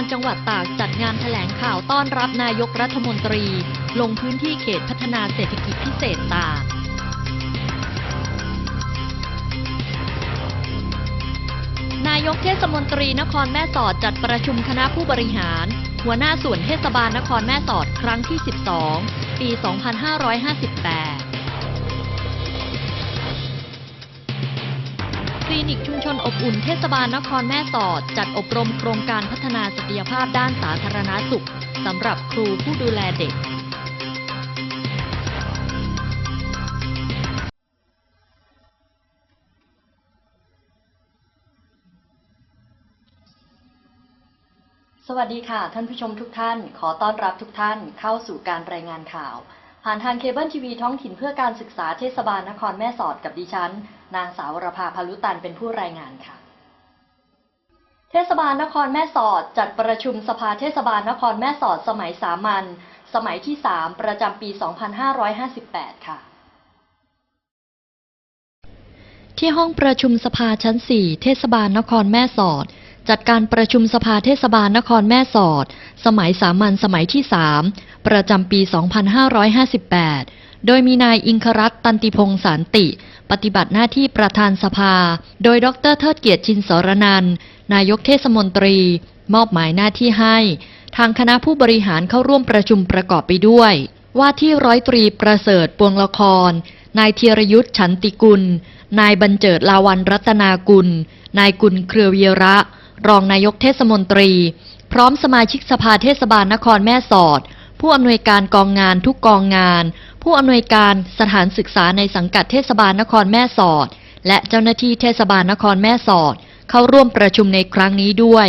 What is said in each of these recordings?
การจังหวัดตากจัดงานแถลงข่าวต้อนรับนายกรัฐมนตรี ลงพื้นที่เขตพัฒนาเศรษฐกิจพิเศษตากนายกเทศมนตรีนครแม่สอดจัดประชุมคณะผู้บริหาร หัวหน้าส่วนเทศบาลนครแม่สอดครั้งที่ 12 ปี 2558 ลินิกชุมชนอบอุ่นเทศบาลนครแม่สอด จัดอบรมโครงการพัฒนาศักยภาพด้านสาธารณสุขสำหรับครูผู้ดูแลเด็ก สวัสดีค่ะ ท่านผู้ชมทุกท่าน ขอต้อนรับทุกท่านเข้าสู่การรายงานข่าว ผ่านทางเคเบิลทีวีท้องถิ่นเพื่อการศึกษาเทศบาลนครแม่สอดกับดิฉัน นางสาวรภาพาลุตันเป็นผู้รายงานค่ะ เทศบาลนครแม่สอดจัดประชุมสภาเทศบาลนครแม่สอดสมัยสามัญสมัยที่ 3 ประจำปี 2558 ค่ะที่ห้องประชุมสภาชั้น 4 เทศบาลนครแม่สอด จัดการประชุมสภาเทศบาลนครแม่สอด สมัยสามัญสมัยที่ 3 ประจำปี 2558 โดยมีนายอิงครัตตันติพงษ์สารติ ปฏิบัติหน้าที่ประธานสภา โดยดรเทิดเกียรติชินสรนัน นายกเทศมนตรี มอบหมายหน้าที่ให้ ทางคณะผู้บริหารเข้าร่วมประชุมประกอบไปด้วย ว่าที่ร้อยตรีประเสริฐปวงละคร นายธีรยุทธ์ฉันติกุล นายบรรเจิดลาวันรัตนากุล นายกุลเครือวีระ รองนายกเทศมนตรี พร้อมสมาชิกสภาเทศบาลนครแม่สอด ผู้อำนวยการกองงานทุกกองงาน ผู้อำนวยการสถานศึกษาในสังกัดเทศบาลนครแม่สอด และเจ้าหน้าที่เทศบาลนครแม่สอด เข้าร่วมประชุมในครั้งนี้ด้วย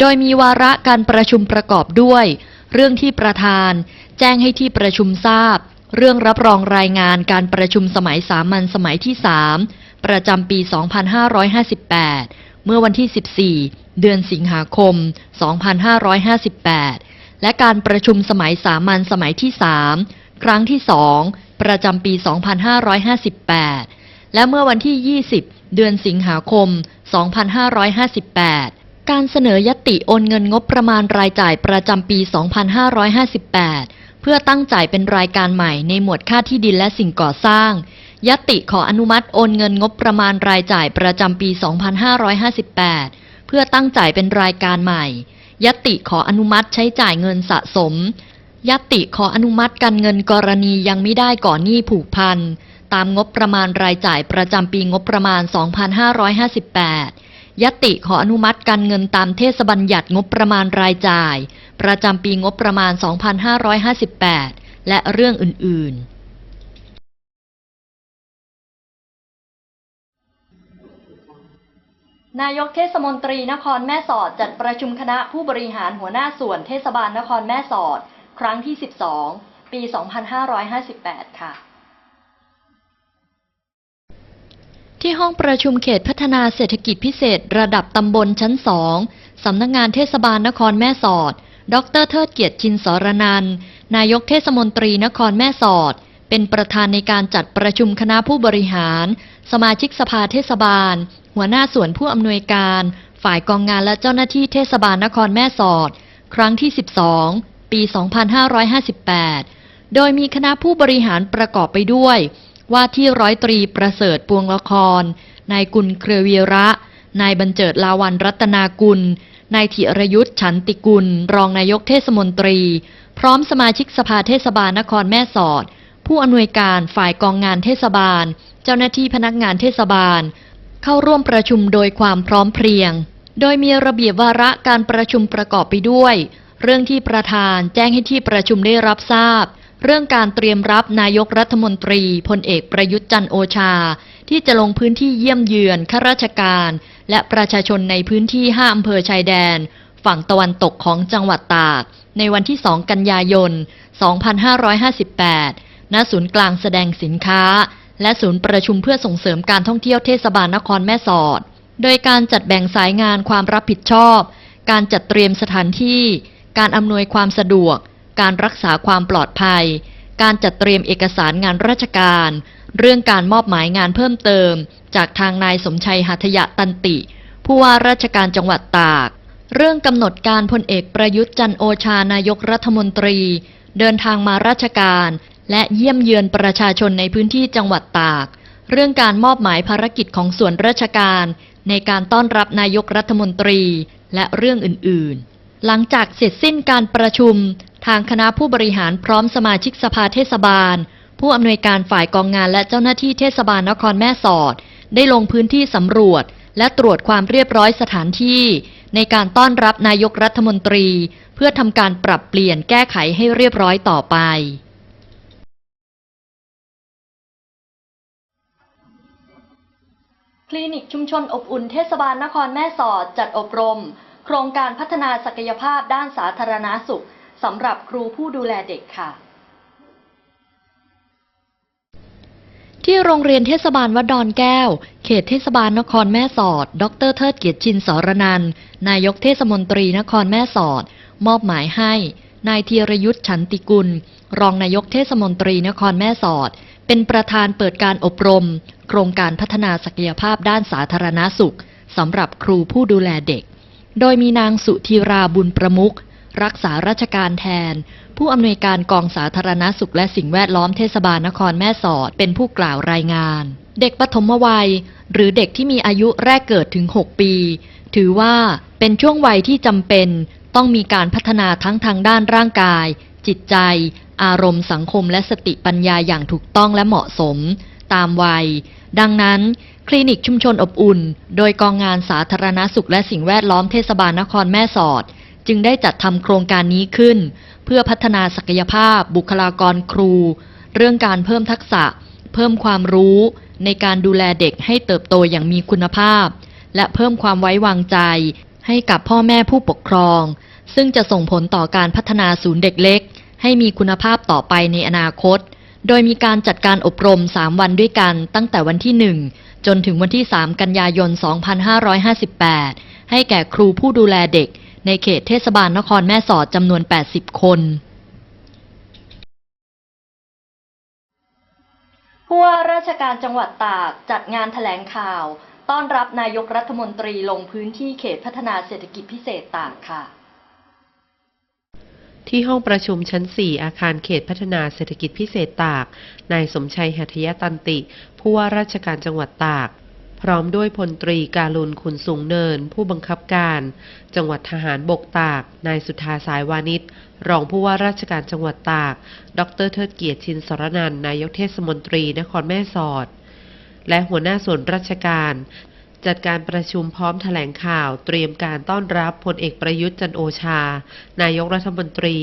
โดยมีวาระการประชุมประกอบด้วย เรื่องที่ประธาน แจ้งให้ที่ประชุมทราบ เรื่องรับรองรายงานการประชุมสมัยสามัญสมัยที่ 3 ประจำปี 2558 เมื่อวันที่ 14 เดือนสิงหาคม 2558 และการประชุมสมัยสามัญสมัยที่ 3 ครั้งที่ 2 ประจำปี 2558 และเมื่อวันที่ 20 เดือนสิงหาคม 2558การเสนอยติโอนเงินงบประมาณรายจ่ายประจำปี 2558 เพื่อตั้งจ่ายเป็นรายการใหม่ในหมวดค่าที่ดินและสิ่งก่อสร้าง ยติขออนุมัติโอนเงินงบประมาณรายจ่ายประจำปี 2558 เพื่อตั้งจ่ายเป็นรายการใหม่ ยติขออนุมัติใช้จ่ายเงินสะสม ยติขออนุมัติการเงินกรณียังไม่ได้ก่อนหนี้ผูกพัน ตามงบประมาณรายจ่ายประจำปีงบประมาณ 2558 ยติขออนุมัติการเงินตามเทศบัญญัติงบประมาณรายจ่าย ประจำปีงบประมาณ 2558 และเรื่องอื่น ๆ นายกเทศมนตรีนครแม่สอดจัดประชุมคณะผู้บริหารหัวหน้าส่วนเทศบาลนครแม่สอด ครั้งที่ 12 ปี 2558 ค่ะ ที่ห้องประชุมเขตพัฒนาเศรษฐกิจพิเศษระดับตำบลชั้น2สำนักงงานเทศบาลนครแม่สอด ดรเทิดเกียรติชินสรนัน นายกเทศมนตรีนครแม่สอด เป็นประธานในการจัดประชุมคณะผู้บริหาร สมาชิกสภาเทศบาล หัวหน้าส่วนผู้อำนวยการ ฝ่ายกองงานและเจ้าหน้าที่เทศบาลนครแม่สอด ครั้งที่ 12 ปี 2558 โดยมีคณะผู้บริหารประกอบไปด้วย ว่าที่ร้อยตรีประเสริฐปวงละคร นายกุลเครือวีระ นายบรรเจิดลาวันรัตนากุล นายธิรยุทธ์ฉันติกุล รองนายกเทศมนตรี พร้อมสมาชิกสภาเทศบาลนครแม่สอดผู้อำนวยการฝ่ายกองงานเทศบาล เจ้าหน้าที่พนักงานเทศบาล เข้าร่วมประชุมโดยความพร้อมเพรียง โดยมีระเบียบวาระการประชุมประกอบไปด้วย เรื่องที่ประธานแจ้งให้ที่ประชุมได้รับทราบ เรื่องการเตรียมรับนายกรัฐมนตรีพลเอกประยุทธ์จันโอชา ที่จะลงพื้นที่เยี่ยมเยือนข้าราชการ และประชาชนในพื้นที่ 5 อำเภอชายแดน ฝั่งตะวันตกของจังหวัดตาก ในวันที่ 2 กันยายน 2558 ณ ศูนย์กลางแสดงสินค้า และศูนย์ประชุมเพื่อส่งเสริมการท่องเที่ยวเทศบาลนครแม่สอด โดยการจัดแบ่งสายงานความรับผิดชอบ การจัดเตรียมสถานที่ การอำนวยความสะดวก การรักษาความปลอดภัย การจัดเตรียมเอกสารงานราชการ เรื่องการมอบหมายงานเพิ่มเติม จากทางนายสมชัยหัทยะตันติ ผู้ว่าราชการจังหวัดตาก เรื่องกำหนดการพลเอกประยุทธ์จันโอชานายกรัฐมนตรี เดินทางมาราชการ และเยี่ยมเยือนประชาชนในพื้นที่จังหวัดตาก เรื่องการมอบหมายภารกิจของส่วนราชการ ในการต้อนรับนายกรัฐมนตรีและเรื่องอื่น ๆ หลังจากเสร็จสิ้นการประชุม ทางคณะผู้บริหารพร้อมสมาชิกสภาเทศบาล ผู้อำนวยการฝ่ายกองงานและเจ้าหน้าที่เทศบาลนครแม่สอด ได้ลงพื้นที่สำรวจ และตรวจความเรียบร้อยสถานที่ ในการต้อนรับนายกรัฐมนตรี เพื่อทำการปรับเปลี่ยนแก้ไขให้เรียบร้อยต่อไป คลินิกชุมชนอบอุ่นเทศบาลนครแม่สอดจัดอบรม โครงการพัฒนาศักยภาพด้านสาธารณาสุขสำหรับครูผู้ดูแลเด็กค่ะ ที่โรงเรียนเทศบาลวัดดอนแก้ว เขตเทศบาลนครแม่สอด ดรเทิดเกียรติชินสรนันนายกเทศมนตรีนครแม่สอด มอบหมายให้ นายธีรยุทธ์ฉันติกุล รองนายกเทศมนตรีนครแม่สอด เป็นประธานเปิดการอบรม โครงการพัฒนาศักยภาพด้านสาธารณาสุขสำหรับครูผู้ดูแลเด็ก โดยมีนางสุธีราบุญประมุขรักษาราชการแทน ผู้อำนวยการกองสาธารณสุขและสิ่งแวดล้อมเทศบาลนครแม่สอด เป็นผู้กล่าวรายงาน เด็กปฐมวัย หรือเด็กที่มีอายุแรกเกิดถึง 6 ปี ถือว่าเป็นช่วงวัยที่จำเป็น ต้องมีการพัฒนาทั้งทางด้านร่างกาย จิตใจ อารมณ์สังคมและสติปัญญาอย่างถูกต้องและเหมาะสม ตามวัย ดังนั้น คลินิกชุมชนอบอุ่น โดยกองงานสาธารณสุขและสิ่งแวดล้อมเทศบาลนครแม่สอด จึงได้จัดทำโครงการนี้ขึ้น เพื่อพัฒนาศักยภาพ บุคลากรครู เรื่องการเพิ่มทักษะ เพิ่มความรู้ ในการดูแลเด็กให้เติบโตอย่างมีคุณภาพ และเพิ่มความไว้วางใจ ให้กับพ่อแม่ผู้ปกครอง ซึ่งจะส่งผลต่อการพัฒนาศูนย์เด็กเล็ก ให้มีคุณภาพต่อไปในอนาคต โดยมีการจัดการอบรม 3 วันด้วยกันตั้งแต่วันที่ 1 จนถึงวันที่ 3 กันยายน 2558 ให้แก่ครูผู้ดูแลเด็ก ในเขตเทศบาลนครแม่สอดจำนวน 80 คนผู้ว่าราชการจังหวัดตากจัดงานแถลงข่าว ต้อนรับนายกรัฐมนตรีลงพื้นที่เขตพัฒนาเศรษฐกิจพิเศษตากค่ะ ที่ห้องประชุมชั้น 4 อาคารเขตพัฒนาเศรษฐกิจพิเศษตาก นายสมชัยหัตยตันติ ผู้ว่าราชการจังหวัดตาก พร้อมด้วยพลตรีการุณขุนสูงเนิน ผู้บังคับการ จังหวัดทหารบกตาก นายสุธาสายวานิชรองผู้ว่าราชการจังหวัดตาก ดรเทิดเกียรติชินสรนันนายกเทศมนตรีนครแม่สอดและหัวหน้าส่วนราชการ จัดการประชุมพร้อมแถลงข่าวเตรียมการต้อนรับพลเอกประยุทธ์จันโอชา นายกรัฐมนตรี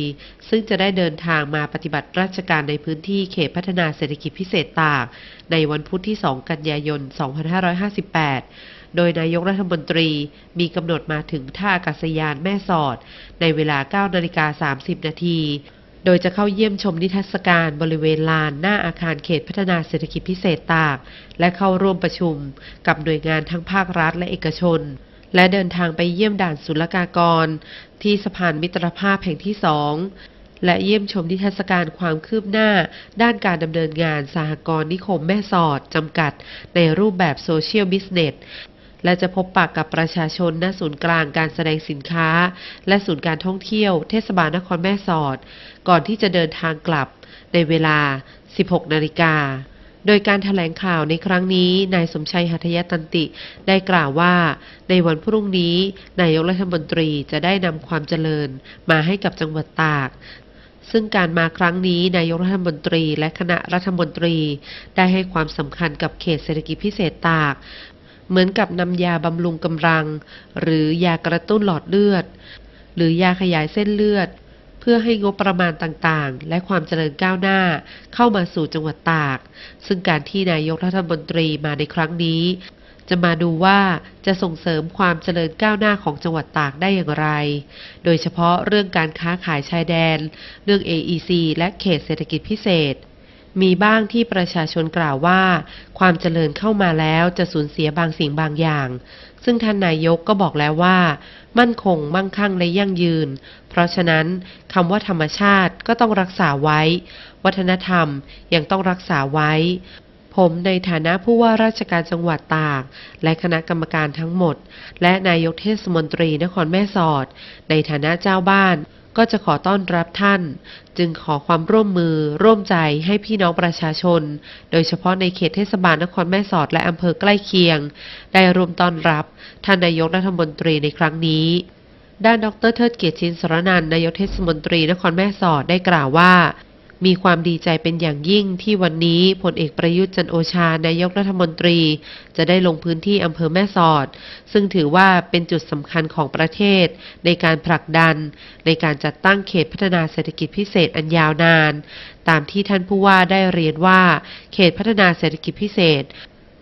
ซึ่งจะได้เดินทางมาปฏิบัติราชการในพื้นที่เขตพัฒนาเศรษฐกิจพิเศษตาก ในวันพุธที่ 2 กันยายน 2558 โดยนายกรัฐมนตรีมีกำหนดมาถึงท่าอากาศยานแม่สอด ในเวลา 9 นาฬิกา 30 นาที โดยจะเข้าเยี่ยมชมนิทรรศการบริเวณลานหน้าอาคารเขตพัฒนาเศรษฐกิจพิเศษตาก และเข้าร่วมประชุม กับหน่วยงานทั้งภาครัฐและเอกชน และเดินทางไปเยี่ยมด่านศุลกากร ที่สะพานมิตรภาพแห่งที่สองและเยี่ยมชมนิทรรศการความคืบหน้า ด้านการดำเนินงานสหกรณ์นิคมแม่สอดจำกัด ในรูปแบบโซเชียลบิสเนส และจะพบปะกกับประชาชนณศูนย์กลางการแสดงสินค้า และศูนย์การท่องเที่ยวเทศบาลนครแม่สอด ก่อนที่จะเดินทางกลับในเวลา 16 นาฬิกาโดยการถแถลงข่าวในครั้งนี้ นายสมชัยหัตยตันติ ได้กล่าวว่า ในวันพรุ่งนี้ นายกรัฐมนตรีจะได้นำความเจริญมาให้กับจังหวัดตาก ซึ่งการมาครั้งนี้ นายกรัฐมนตรีและคณะรัฐมนตรี ได้ให้ความสำคัญกับเขตเศรษฐกิจพิเศษตาก เหมือนกับนำยาบำรุงกำลัง หรือยากระตุ้นหลอดเลือด หรือยาขยายเส้นเลือด เพื่อให้งบประมาณต่างๆ และความเจริญก้าวหน้าเข้ามาสู่จังหวัดตาก ซึ่งการที่นายกรัฐมนตรีมาในครั้งนี้ จะมาดูว่าจะส่งเสริมความเจริญก้าวหน้าของจังหวัดตากได้อย่างไร โดยเฉพาะเรื่องการค้าขายชายแดน เรื่อง AEC และเขตเศรษฐกิจพิเศษ มีบ้างที่ประชาชนกล่าวว่า ความเจริญเข้ามาแล้วจะสูญเสียบางสิ่งบางอย่าง ซึ่งท่านนายกก็บอกแล้วว่า มั่นคงมั่งคั่งและยั่งยืน เพราะฉะนั้นคำว่าธรรมชาติก็ต้องรักษาไว้ วัฒนธรรมยังต้องรักษาไว้ ผมในฐานะผู้ว่าราชการจังหวัดตาก และคณะกรรมการทั้งหมด และนายกเทศมนตรีนครแม่สอด ในฐานะเจ้าบ้าน ก็จะขอต้อนรับท่าน จึงขอความร่วมมือร่วมใจให้พี่น้องประชาชน โดยเฉพาะในเขตเทศบาลนครแม่สอดและอำเภอใกล้เคียง ได้ร่วมต้อนรับท่านนายกรัฐมนตรีในครั้งนี้ ด้านดรเทิดเกียรติชินสรนันนายกเทศมนตรีนครแม่สอดได้กล่าวว่า มีความดีใจเป็นอย่างยิ่งที่วันนี้พลเอกประยุทธ์จันโอชานายกรัฐมนตรี จะได้ลงพื้นที่อำเภอแม่สอด ซึ่งถือว่าเป็นจุดสำคัญของประเทศ ในการผลักดัน ในการจัดตั้งเขตพัฒนาเศรษฐกิจพิเศษอันยาวนาน ตามที่ท่านผู้ว่าได้เรียนว่า เขตพัฒนาเศรษฐกิจพิเศษ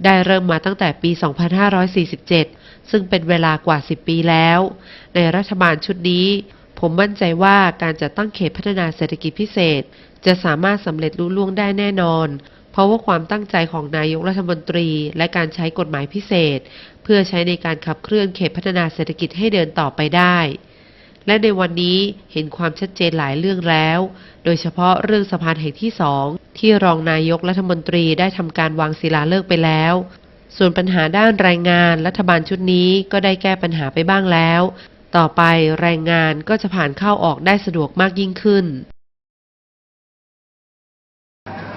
ได้เริ่มมาตั้งแต่ปี 2547 ซึ่งเป็นเวลากว่า 10 ปีแล้ว ในรัฐบาลชุดนี้ ผมมั่นใจว่าการจัดตั้งเขตพัฒนาเศรษฐกิจพิเศษ จะสามารถสำเร็จลุล่วงได้แน่นอน เพราะว่าความตั้งใจของนายกรัฐมนตรี และการใช้กฎหมายพิเศษ เพื่อใช้ในการขับเคลื่อนเขตพัฒนาเศรษฐกิจให้เดินต่อไปได้ และในวันนี้เห็นความชัดเจนหลายเรื่องแล้ว โดยเฉพาะเรื่องสะพานแห่งที่สองที่รองนายกรัฐมนตรีได้ทำการวางศิลาฤกษ์ไปแล้วส่วนปัญหาด้านแรงงานรัฐบาลชุดนี้ก็ได้แก้ปัญหาไปบ้างแล้ว ต่อไปแรงงานก็จะผ่านเข้าออกได้สะดวกมากยิ่งขึ้น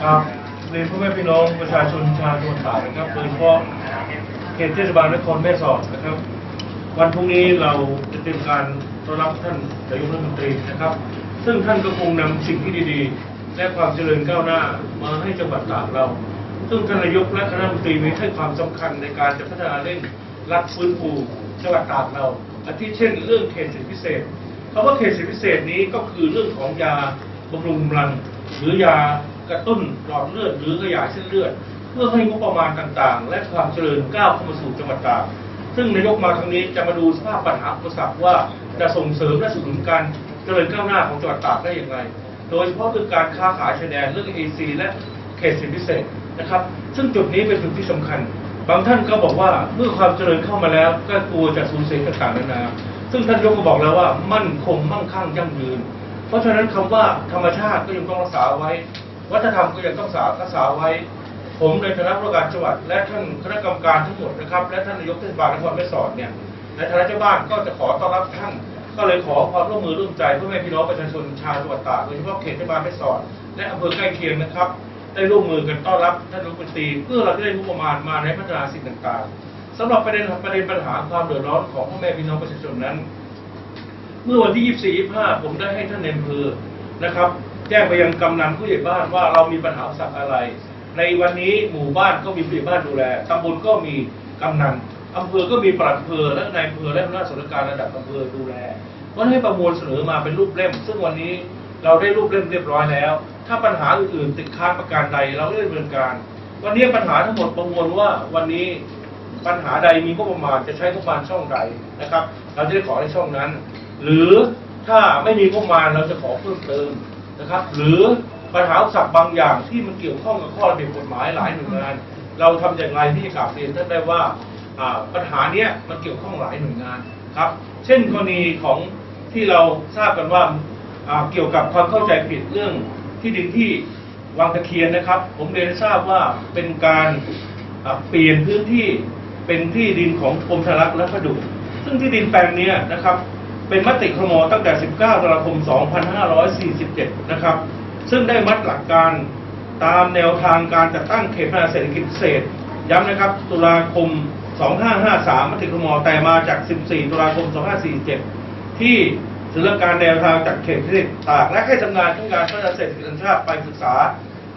ครับเรียนพ่อแม่พี่น้องประชาชนชาวจังหวัดตากนะครับโดยเฉพาะเขตเทศบาลนครแม่สอดนะครับ วันพรุ่งนี้เราจะเตรียมการต้อนรับท่านนายกรัฐมนตรีนะครับ ซึ่งท่านก็คงนำสิ่งที่ดีๆ และความเจริญก้าวหน้ามาให้จังหวัดตากเรา ซึ่งท่านนายกและคณะมนตรีมีให้ความสำคัญในการจะพัฒนาเร่งรัดฟื้นฟูจังหวัดตากเรา อาทิเช่น เรื่องเขตเศรษฐกิพิเศษคำว่าเขตเศรษฐกิพิเศษนี้ก็คือเรื่องของยาบำรุงกำลัง หรือยากระตุ้นหลอดเลือดหรือขยายเส้นเลือด เพื่อให้งบประมาณต่างๆ และความเจริญก้าวเข้ามาสู่จังหวัดตากซึ่งนายกมาครั้งนี้จะมาดูสภาพปัญหาอุปสรรคว่าจะส่งเสริมและสนับสนุนการเจริญก้าวหน้าของจังหวัดตากได้อย่างไร โดยเฉพาะเรื่องการค้าขายชายแดนเรื่อง AC และเขตสิทธิพิเศษนะครับ ซึ่งจุดนี้เป็นจุดที่สำคัญ บางท่านก็บอกว่าเมื่อความเจริญเข้ามาแล้ว ก็กลัวจะสูญเสียต่างๆนานา ซึ่งท่านยกก็บอกแล้วว่ามั่นคงมั่งคั่งยั่งยืน เพราะฉะนั้นคำว่าธรรมชาติก็ยังต้องรักษาไว้ วัฒนธรรมก็ยังต้องรักษาไว้ ผมในฐานะผู้การจังหวัด และท่านคณะกรรมการทั้งหมดนะครับ และท่านนายกเทศบาลนครแม่สอดเนี่ยในฐานะเจ้าบ้านก็จะขอต้อนรับท่าน ก็เลยขอความร่วมมือร่วมใจเพื่อให้พี่น้องประชาชนชาวจังหวัดตากโดยเฉพาะเขตเทศบาลแม่สอดและอำเภอใกล้เคียงนะครับ ได้ร่วมมือกันต้อนรับท่านรัฐมนตรีเพื่อเราจะได้งบประมาณมาในพัฒนาสิ่งต่างๆสำหรับประเด็นประเด็นปัญหาความเดือดร้อนของพ่อแม่พี่น้องประชาชนนั้น เมื่อวันที่ 24 25 ผมได้ให้ท่านในอำเภอนะครับ แจ้งไปยังกำนันผู้ใหญ่บ้านว่าเรามีปัญหาสักอะไร ในวันนี้หมู่บ้านก็มีผู้ใหญ่บ้านดูแลตำบลก็มีกำนันอำเภอก็มีปลัดอำเภอและนายอำเภอและหัวหน้าส่วนราชการระดับอำเภอดูแลวันให้ประมวลเสนอมาเป็นรูปเล่ม ซึ่งวันนี้เราได้รูปเล่มเรียบร้อยแล้ว ถ้าปัญหาอื่นๆติดค้างประการใดเราได้ดำเนินการ วันนี้ปัญหาทั้งหมดประมวลว่าวันนี้ปัญหาใดมีงบประมาณจะใช้งบประมาณช่องใดนะครับ เราจะได้ขอในช่องนั้น หรือถ้าไม่มีงบประมาณเราจะขอเพิ่มเติมนะครับ หรือปัญหาสรรคบางอย่างที่มันเกี่ยวข้องกับข้อระเบียบกฎหมายหลายหน่วยงาน เราทำอย่างไรที่จะกราบเรียนท่านได้ว่าปัญหาเนี้ยมันเกี่ยวข้องหลายหน่วยงานครับ เช่นกรณีของที่เราทราบกันว่าเกี่ยวกับความเข้าใจผิดเรื่อง ที่ดินที่วังตะเคียนนะครับ ผมเรียนทราบว่าเป็นการเปลี่ยนพื้นที่เป็นที่ดินของกรมธนรักษ์และพัดุซึ่งที่ดินแปลงนี้นะครับ เป็นมติครมตั้งแต่ 19ตุลาคม 2547 นะครับ ซึ่งได้มัดหลักการตามแนวทางการจัดตั้งเขตพัฒนาเศรษฐกิจพิเศษย้ำนะครับ ตุลาคม 2553 มติครมแต่มาจาก 14 ตุลาคม 2547 ที่ ถึงการแนวทางจากเขตพิเศษตากและให้ทำงานทั้งการพัฒนาเศรษฐกิจแห่งชาติไปศึกษา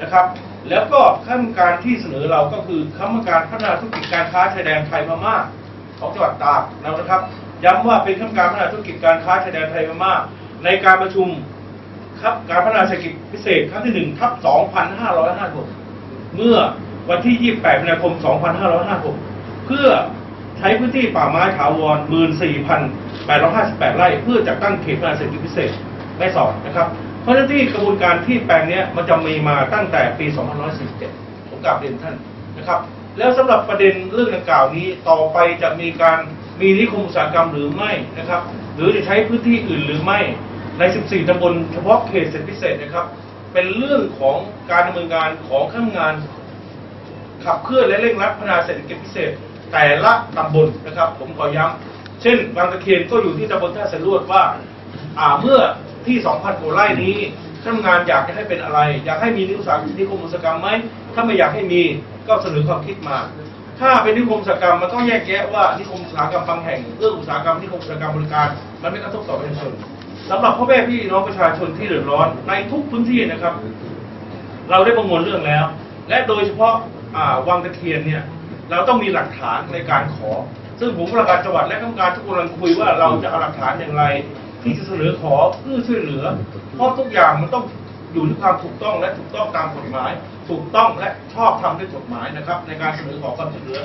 นะครับ แล้วก็ขั้นการที่เสนอเราก็คือคณะกรรมการพัฒนาธุรกิจการค้าชายแดนไทยพม่าของจังหวัดตากนะครับ ย้ำว่าเป็นคณะกรรมการพัฒนาธุรกิจการค้าชายแดนไทยพม่าในการประชุมครับการพัฒนาเศรษฐกิจพิเศษครั้งที่1ทับ2556 เมื่อวันที่ 28มีนาคม 2556 เพื่อใช้พื้นที่ป่าไม้ถาวร 858 ไร่เพื่อจัดตั้งเขตพัฒนาเศรษฐกิจพิเศษแม่สอดนะครับ เพราะฉะนั้นที่กระบวนการที่แปลงนี้มันจะมีมาตั้งแต่ปี2547ผมกราบเรียนท่านนะครับ แล้วสำหรับประเด็นเรื่องดังกล่าวนี้ต่อไปจะมีการมีนิคมอุตสาหกรรมหรือไม่นะครับ หรือจะใช้พื้นที่อื่นหรือไม่ใน 14ตำบลเฉพาะเขตเศรษฐกิจพิเศษนะครับ เป็นเรื่องของการดำเนินงานของข้างงาน ขับเคลื่อนและเร่งรัดพัฒนาเศรษฐกิจพิเศษ แต่ละตำบลนะครับ ผมขอย้ำ ช่นบางตะเคียนก็อยู่ที่ตำบลท่าสะลวดว่าอ่าเมื่อที่2,000กว่าไร่นี้ท่านงานอยากจะให้เป็นอะไร อยากให้มีนิคมอุตสาหกรรมนิคมอุตสาหกรรมไหมถ้าไม่อยากให้มีก็เสนอความคิดมา ถ้าเป็นนิคมอุตสาหกรรมมันต้องแยกแยะว่านิคมอุตสาหกรรมบางแห่งเรื่องอุตสาหกรรมนิคมอุตสาหกรรมบริการ มันไม่กระทบต่อประชาชนสำหรับพ่อแม่พี่น้องประชาชนที่เดือดร้อนในทุกพื้นที่นะครับ เราได้ประมวลเรื่องแล้ว และโดยเฉพาะาวังตะเคียนเนี่ยเราต้องมีหลักฐานในการขอ ซึ่งผมผู้ราการจังหวัดและกรรมการทุกคนกำลังคุยว่าเราจะเอาหลักฐานอย่างไร ที่จะเสนอขอเพื่อช่วยเหลือ เพราะทุกอย่างมันต้องอยู่ที่ความถูกต้องและถูกต้องตามกฎหมาย ถูกต้องและชอบทำด้วยกฎหมายนะครับ ในการเสนอขอความช่วยเหลือ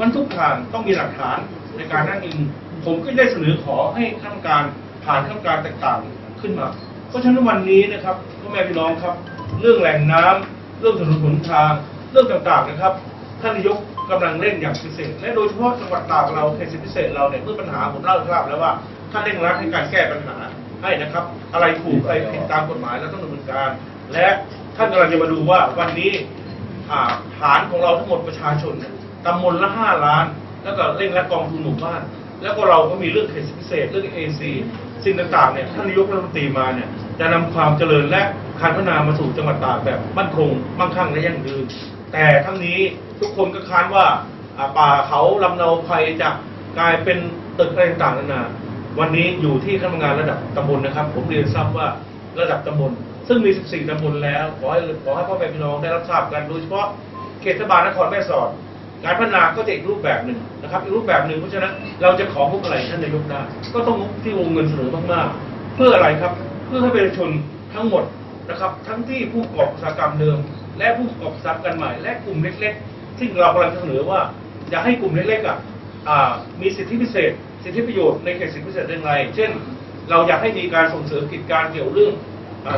มันทุกทางต้องมีหลักฐานในการนั่งอิงผมก็ได้เสนอขอให้ข้าราชการผ่านข้าราชการต่างๆขึ้นมา เพราะฉะนั้นวันนี้นะครับพ่อแม่พี่น้องครับ เรื่องแหล่งน้ำเรื่องถนนหนทาง เรื่องต่างๆนะครับ ท่านนายกกำลังเร่งอย่างพิเศษ และโดยเฉพาะจังหวัดตากเราเขตพิเศษเราเนี่ยเมื่อปัญหาผมเล่าให้ทราบแล้วว่าท่านเร่งรัดในการแก้ปัญหาให้นะครับ อะไรถูกอะไรผิดตามกฎหมายเราต้องดำเนินการ และท่านกำลังจะมาดูว่าวันนี้ฐานของเราทั้งหมดประชาชนเนี่ยตำบลละห้าล้าน แล้วก็เร่งรัดกองทุนหมู่บ้าน แล้วก็เราก็มีเรื่องเขตพิเศษเรื่องเอซีสิ่งต่างๆเนี่ยท่านนายกรัฐมนตรีมาเนี่ยจะนำความเจริญและการพัฒนามาสู่จังหวัดตากแบบมั่นคงมั่งคั่งและยั่งยืน แต่ทั้งนี้ทุกคนก็ค้านว่าป่าเขาลำเนาภัยจะกลายเป็นตึกอะไรต่างๆนานาวันนี้อยู่ที่คณะกรรมการระดับตำบลนะครับ ผมเรียนทราบว่าระดับตำบล ซึ่งมี 14 ตำบลแล้ว ขอให้ขอให้พ่อแม่พี่น้องได้รับทราบกันโดยเฉพาะเขตเทศบาลนครแม่สอด การพัฒนาก็จะอีกรูปแบบหนึ่งนะครับ อีกรูปแบบหนึ่งเพราะฉะนั้นเราจะขอพวกอะไรท่านนายกได้ก็ต้องที่วงเงินเสนอมากๆ เพื่ออะไรครับ เพื่อให้ประชาชนทั้งหมดนะครับ ทั้งที่ผู้ประกอบอุตสาหกรรมเดิม และผู้ประกอบอุตสาหกรรมใหม่ และกลุ่มเล็กๆ ซึ่งเรากำลังเสนอว่าอยากให้กลุ่มเล็กๆอะมีสิทธิพิเศษ สิทธิประโยชน์ในเขตสิทธิพิเศษได้ไง เช่น เราอยากให้มีการส่งเสริมกิจการเกี่ยวเรื่อง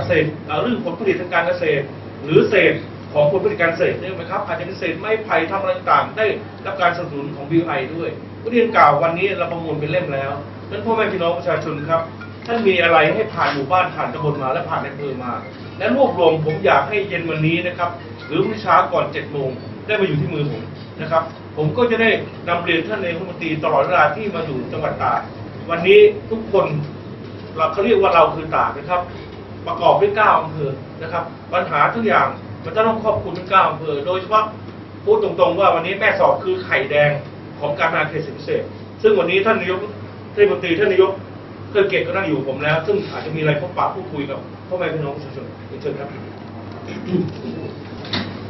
เศษเรื่องผลผลิตทางการเกษตร หรือเศษของผลผลิตการเกษตรเนี่ไหมครับอาจจะเป็นเศษไม้ไผ่ทำอะไรต่างๆได้รับการสนับสนุนของ BI ด้วยผู้เรียนกล่าววันนี้เราประมวลเป็นเล่มแล้วงนั้นพ่อแม่พี่น้องประชาชนครับท่านมีอะไรให้ผ่านหมู่บ้านผ่านตำบลมาและผ่านในอำเภอมา และรวบรวมผมอยากให้เย็นวันนี้นะครับ หรือพรุ่งนี้เช้าก่อน7จ็ดโมงได้มาอยู่ที่มือผมนะครับ ผมก็จะได้นำเรียนท่านนายกรัฐมนตรีตลอดเวลาที่มาอยู่จังหวัดตากวันนี้ทุกคนเราเขาเรียกว่าเราคือตากนะครับ ประกอบด้วยเก้าอำเภอนะครับ ปัญหาทุกอย่างมันจะต้องครอบคลุมทั้งเก้าอำเภอโดยเฉพาะพูดตรงๆว่าวันนี้แม่สอดคือไข่แดงของการนาเขตเศรษฐกิจพิเศษซึ่งวันนี้ท่านนายกเทศมนตรีท่านนายกเกิดเกตก็นั่งอยู่ผมแล้ว ซึ่งอาจจะมีอะไรพบปะพูดคุยกับ พ่อแม่พี่น้องประชาชนเชิญครับ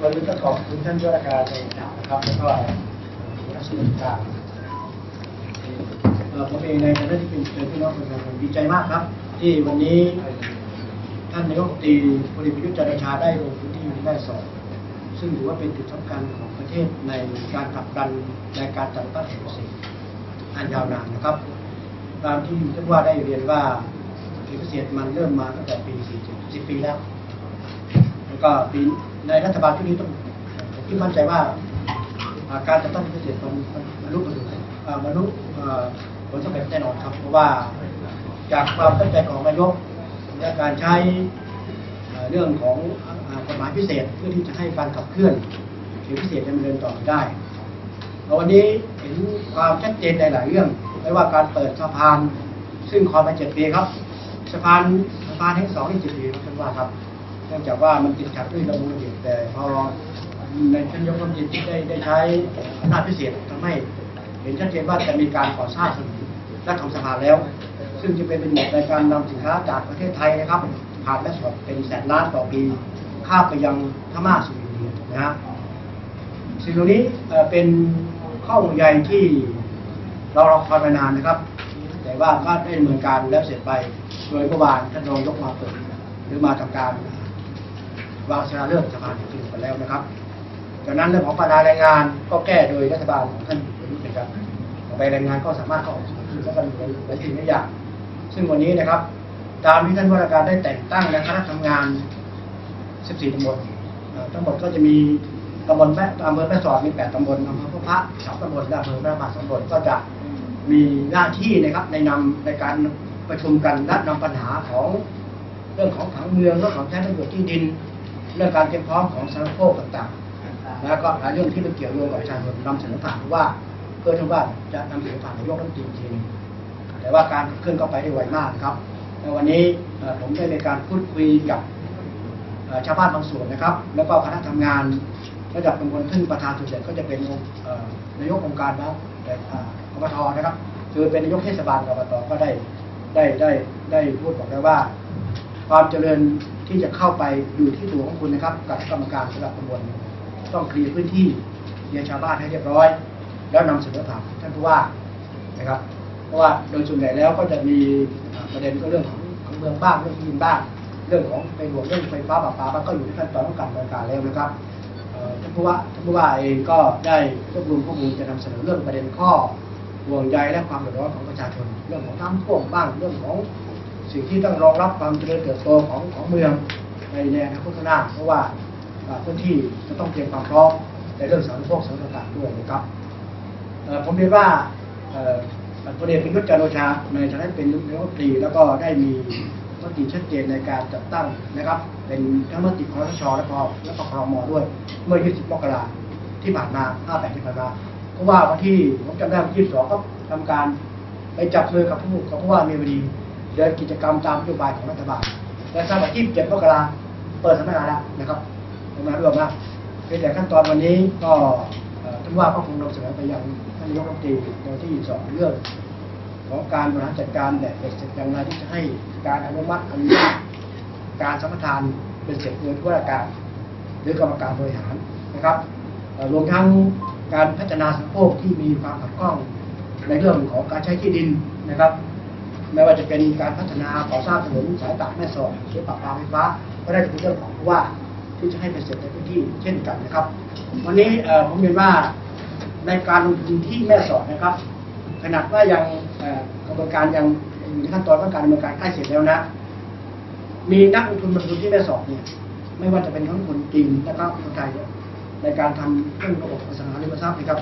วันนี้ก็ขอบคุณท่านช่วยราชการในข่าวนะครับแล้วก็รัฐมนตรีการผมเองในฐานะที่เป็นเป็นพี่น้องประชาชนดีใจมากครับ ที่วันนี้ท่านนายกตีพลเอกประยุทธ์จันทร์โอชาได้ลงพื้นที่ที่แม่สอดซึ่งถือว่าเป็นจุดสำคัญของประเทศในการขับดันในการจัดตั้งเศรษฐกิจอันยาวนานนะครับ ตามที่ท่านว่าได้เรียนว่า เศรษฐกิจมันเริ่มมาตั้งแต่ปี47 10 ปีแล้ว แล้วก็ปีในรัฐบาลชุดนี้ต้องผมคิดมั่นใจว่าการจัดตั้งพิเกษตรมันมันบรรลุผลอ่าบรรลุอ่าผลสำเร็จแน่นอนครับ เพราะว่าจากความตั้งใจของนายกและการใช้เรื่องของกฎหมายพิเศษเพื่อที่จะให้การขับเคลื่อนเขตพิเศษดำเนินต่อได้แล้ววันนี้เห็นความชัดเจนในหลายเรื่อง ไม่ว่าการเปิดสะพาน ซึ่งคอยมาเจ็ดปีครับ สะพานสะพานแห่งสองที่จ็ดปีครับท่านว่าครับ เนื่องจากว่ามันติดขัดด้วยระบบระเบียบแต่พอในชั้นยกน้ำจิตได้ได้ใช้อำนาจพิเศษทำให้เห็นชัดเจนว่าจะมีการก่อสร้างถนนและทำสะพานแล้ว ซึ่งจะเป็นประโยชน์ในการนำสินค้าจากประเทศไทยนะครับ ผ่านแม่สอดเป็นแสนล้านต่อปีข้ามไปยังพม่าสู่อินเดียนะฮะสิ่งเหล่านี้เอ่อเป็นข้อห่วงใยที่เรารอคอยมานานนะครับ แต่ว่าก็ได้ดำเนินการแล้วเสร็จไปโดยเมื่อวานท่านรองยกมาเปิดหรือมาทำการวางชนะเลิกสะพานจริงไปแล้วนะครับจากนั้นเรื่องของปัญหาแรงงานก็แก้โดยรัฐบาลของท่านประยุทธ์นะครับต่อไปแรงงานก็สามารถเข้าออกคือแล้วกันหลายสิ่งหลายอย่าง ซึ่งวันนี้นะครับ ตามที่ท่านว่าการได้แต่งตั้งและคณะทำงาน 14ตำบลทั้งหมดก็จะมีตำบลแม่อำเภอแม่สอดมี 8ตำบลอำเภอพระพระสามตำบลและอำเภอแม่บาทสองตำบลก็จะ มีหน้าที่นะครับในนำในการประชุมกันและนำปัญหาของเรื่องของผังเมืองเรื่องของใช้ประโยชน์ที่ดิน เรื่องการเตรียมพร้อมของสาธารณโภคต่างๆ แล้วก็หลายเรื่องที่มันเกี่ยวโยงกับประชาชนนำเสนอผ่านว่าเพื่อที่ว่าจะนำเสนอผ่านนายกรัฐมนตรีอีกทีหนึงแต่ว่าการเคลื่อนเข้าไปได้ไวมากครับในวันนี้ผมได้มีการพูดคุยกับชาวบ้านบางส่วนนะครับ แล้วก็คณะทำงานระดับตำบลซึ่งประธานส่วนใหญ่ก็จะเป็นนายกองค์การนะแต่ กบทนะครับ คือเป็นนายกเทศบาลกบทก็ได้ได้ได้ได้พูดบอกแล้วว่า ความเจริญที่จะเข้าไปอยู่ที่ตัวของคุณนะครับ กับกรรมการระดับตำบลต้องเคลียร์พื้นที่เรียนชาวบ้านให้เรียบร้อย แล้วนำเสนอผ่านท่านผู้ว่านะครับ เพราะว่าโดยส่วนใหญ่แล้วก็จะมีประเด็นก็เรื่องของของเมืองบ้างเรื่องที่ดินบ้างเรื่องของเป็นห่วงเรื่องไฟฟ้าประปาบ้าก็อยู่ในขั้นตอนของการดำเนินการแล้วนะครับท่านผู้ว่าท่านผู้ว่าเองก็ได้รวบรวมข้อมูลจะนำเสนอเรื่องประเด็นข้อ ห่วงใยและความเดือดร้อนของประชาชนเรื่องของน้ำท่วมบ้างเรื่องของสิ่งที่ต้องรองรับความเจริญเติบโตของของเมืองในในอนาคตข้างหน้าเพราะว่าพื้นที่จะต้องเตรียมความพร้อมในเรื่องสาธารณสุขสาธารณสุขด้วยนะครับผมเรียนว่าพลเอกประยุทธ์จันทร์โอชาในฐานะเป็นนายกรัฐมนตรีแล้วก็ได้มีมติชัดเจนในการจัดตั้งนะครับ เป็นทั้งมติคอสชและก็และก็ครมด้วย เมื่อ 20 มกราที่ผ่านมา 58 ที่ผ่านมา เพราะว่าวันที่ผมจำได้วันที่22ก็ทำการไปจับมือกับผู้กับผู้ว่ามีวดีเดินกิจกรรมตามนโยบายของรัฐบาลและทราบว่า27มกราเปิดสำนักงานแล้วนะครับทำงานร่วมมากเพียงแต่ขั้นตอนวันนี้ก็ท่านว่าก็คงนำเสนอไปยังท่านนายกรัฐมนตรีในวันที่สองเรื่องของการบริหารจัดการแบบเด็กเสร็จอย่างไรที่จะให้การอนุมัติอนุญาตการสัมปทานเป็นเสร็จโดยผู้ว่าการ หรือกรรมการบริหารนะครับรวมทั้ง การพัฒนาสังคมที่มีความขัดข้องในเรื่องของการใช้ที่ดินนะครับ ไม่ว่าจะเป็นการพัฒนาก่อสร้างถนนสายตากแม่สอดหรือปรับปาไฟฟ้า ก็ได้เป็นเรื่องของผู้ว่าที่จะให้เป็นเสร็จในพื้นที่เช่นกันนะครับ วันนี้ผมเรียนว่าในการลงทุนที่แม่สอดนะครับ ขนาดว่ายังกระบวนการยังอยู่ในขั้นตอนของการดำเนินการใกล้เสร็จแล้วนะ มีนักลงทุนมาลงทุนที่แม่สอดเนี่ยไม่ว่าจะเป็นทั้งคนจีนและก็คนไทยเนี่ย ในการทำเรื่องระบบอสังหาริมทรัพย์นะครับ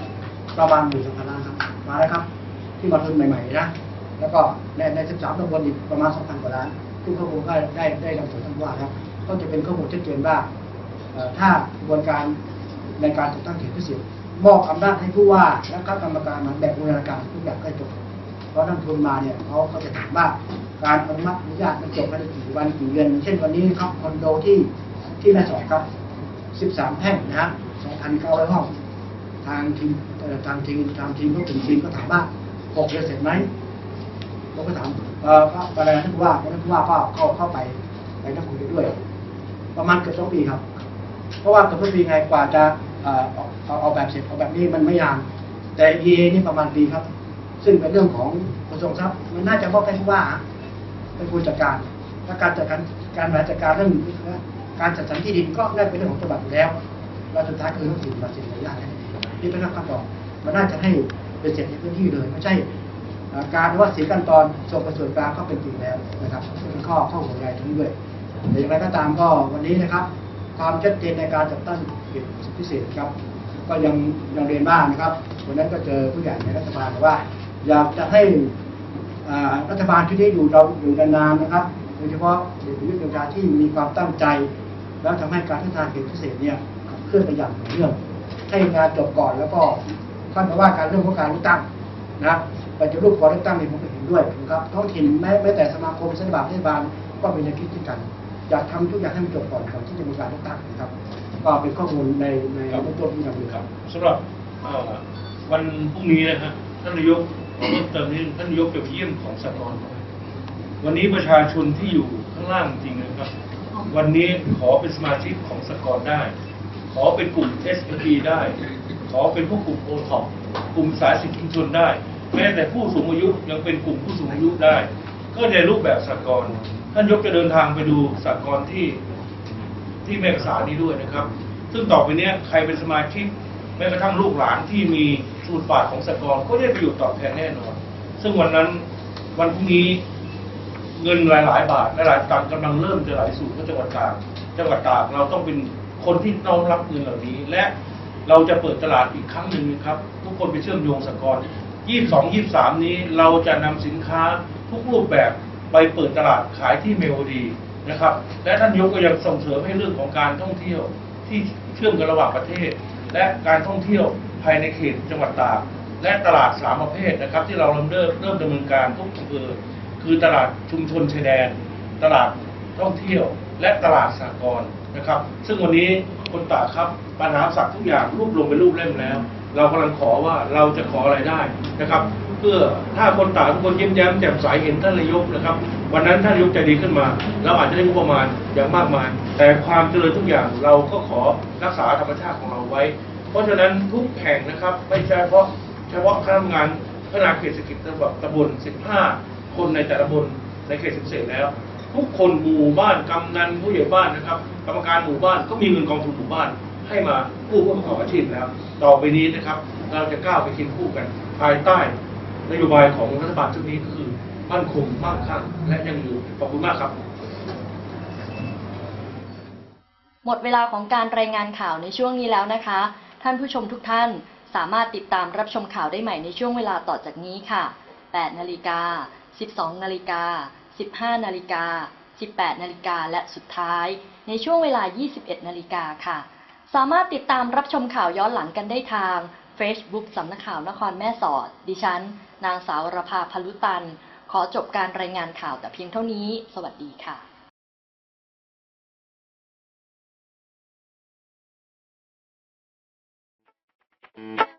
ประมาณหมื่นสองพันล้านครับมาแล้วครับ ที่มาทุนใหม่ๆนะแล้วก็ในใน13ตำบลอีกประมาณ2,000กว่าล้านซึ่งข้อมูลก็ได้ได้นำเสนอท่านว่าครับก็จะเป็นข้อมูลชัดเจนว่าถ้ากระบวนการในการจัดตั้งเขตพิเศษมอบอำนาจให้ผู้ว่าและคณะกรรมการมาแบบบูรณาการทุกอย่างใกล้จบเพราะนักทุนมาเนี่ยเขาเขาจะถามว่าการอนุมัติอนุญาตมันจบภายในกี่วันกี่เดือนเช่นวันนี้ครับคอนโดที่ที่แม่สอดครับ 13แท่งนะฮะ 2,900 ห้อง ทางทีมทางทีมทางทีมก็ถึงทีมก็ถามว่า6เดือนเสร็จไหมผมก็ถามเอ่อก็อะไรท่านผู้ว่าท่านผู้ว่าก็เข้าเข้าไปไปนั่งคุยด้วย ประมาณเกือบสองปีครับ เพราะว่าเกือบสองปีไงกว่าจะเอ่อเอาเอาแบบเสร็จเอาแบบนี้มันไม่นานแต่ EA นี่ประมาณปีครับ ซึ่งเป็นเรื่องของกระทรวงทรัพย์มันน่าจะมอบให้ผู้ว่าเป็นผู้จัดการและการจัดการการบริหารจัดการเรื่องการจัดสรรที่ดินก็ได้เป็นเรื่องของจังหวัดแล้ว เราสุดท้ายคือต้องถึงมาเซ็นอนุญาตให้นี่เป็นขั้นตอนมันน่าจะให้เป็นเสร็จในพื้นที่เลยไม่ใช่อ่อการว่าเสียขั้นตอนส่งกระทรวงกลางก็เป็นจริงแล้วนะครับเป็นข้อข้อห่วงใยทั้งนี้ด้วยแต่อย่างไรก็ตามก็วันนี้นะครับ ความชัดเจนในการจัดตั้งเขตพิเศษครับ ก็ยังยังเรียนบ้างนะครับวันนั้นก็เจอผู้ใหญ่ในรัฐบาลว่า อยากจะให้รัฐบาลชุดนี้อยู่เราอยู่นานๆนะครับโดยเฉพาะเด็กประยุทธ์จันทร์โอชาที่มีความตั้งใจ แล้วทำให้การพัฒนาเขตพิเศษเนี่ย ลื่อนไปอย่างต่อเนื่องให้งานจบก่อนแล้วก็ค่อยมาว่าการเรื่องของการเลือกตั้งนะปฏิรูปก่อนเลือกตั้งนี่ผมก็เห็นด้วยนะครับท้องถิ่นแม้แม้แต่สมาคมเทศบาลเทศบาลก็เป็นแนวคิดที่กันอยากทำทุกอย่างให้มันจบก่อนก่อนที่จะมีการเลือกตั้งนะครับ ก็เป็นข้อมูลในในครับเบื้องต้นที่นำเรียนคครัรับบสำหรับเอ่อวันพรุ่งนี้นะฮะท่านนายกขอเพิ่มเติมนิดนึงท่านนายกจะไปเยี่ยมของสากลวันนี้ประชาชนที่อยู่ข้างล่างจริงนะครับ วันนี้ขอเป็นสมาชิกของสกลได้ ขอเป็นกลุ่ม s อ p ได้ ขอเป็นพวกกลุ่มโอท็อปกลุ่มสายสิทธิชุมชนได้ แม้แต่ผู้สูงอายุยังเป็นกลุ่มผู้สูงอายุได้ ก็ในรูปแบบสากลท่านยกจะเดินทางไปดูสากลที่ที่แม่กษานี้ด้วยนะครับ ซึ่งต่อไปนี้ใครเป็นสมาชิกแม้กระทั่งลูกหลานที่มีสมุดบาทของสกลก็ได้ประโยชน์ตอบแทนแน่นอน ซึ่งวันนั้นวันพรุ่งนี้เงินหลาย ๆ บาทหลายๆตังกำลังเริ่มจะไหลสู่จังหวัดตากจังหวัดตากเราต้องเป็น คนที่น้อมรับเงินเหล่านี้ และเราจะเปิดตลาดอีกครั้งหนึ่งนะครับ ทุกคนไปเชื่อมโยงสกล22 23 นี้เราจะนำสินค้าทุกรูปแบบไปเปิดตลาดขายที่เมโลดีนะครับ และท่านยกก็ยังส่งเสริมให้เรื่องของการท่องเที่ยวที่เชื่อมกันระหว่างประเทศ และการท่องเที่ยวภายในเขตจังหวัดตากและตลาดสามประเภทนะครับ ที่เราเริ่มเริ่มเริ่มดำเนินการทุกอำเภอคือตลาดชุมชนชายแดน ตลาดท่องเที่ยว และตลาดสากล นะครับ ซึ่งวันนี้คนตากครับปัญหาสักทุกอย่างรูปลงเป็นรูปเล่มแล้ว เรากำลังขอว่าเราจะขออะไรได้นะครับ เพื่อถ้าคนตากทุกคนยิ้มแย้มแจ่มใสเห็นท่านนายกนะครับ วันนั้นท่านนายกใจดีขึ้นมา เราอาจจะได้งบประมาณอย่างมากมาย แต่ความเจริญทุกอย่างเราก็ขอรักษาธรรมชาติของเราไว้ เพราะฉะนั้นทุกแห่งนะครับไม่ใช่เฉพาะเฉพาะคณะทำงานพัฒนาเขตเศรษฐกิจตำบล 15 คนในแต่ละตำบลในเขตสิบเศษแล้ว ทุกคนหมู่บ้านกำนันผู้ใหญ่บ้านนะครับกรรมการหมู่บ้านก็มีเงินกองทุนหมู่บ้าน ให้มากู้เพื่อประกอบอาชีพแล้ว ต่อไปนี้นะครับ เราจะก้าวไปเคียงคู่กัน ภายใต้นโยบายของรัฐบาลชุดนี้ก็คือมั่นคงมั่งคั่งและยั่งยืนขอบคุณมากครับ หมดเวลาของการรายงานข่าวในช่วงนี้แล้วนะคะ ท่านผู้ชมทุกท่านสามารถติดตามรับชมข่าวได้ใหม่ในช่วงเวลาต่อจากนี้ค่ะ 8 นาฬิกา 12 นาฬิกา 15 นาฬิกา 18 นาฬิกาและสุดท้าย ในช่วงเวลา 21 นาฬิกาค่ะ สามารถติดตามรับชมข่าวย้อนหลังกันได้ทาง Facebook สำนักข่าวนครแม่สอด ดิฉัน นางสาวรภาพลุตัน ขอจบการรายงานข่าวแต่เพียงเท่านี้ สวัสดีค่ะ Thank you.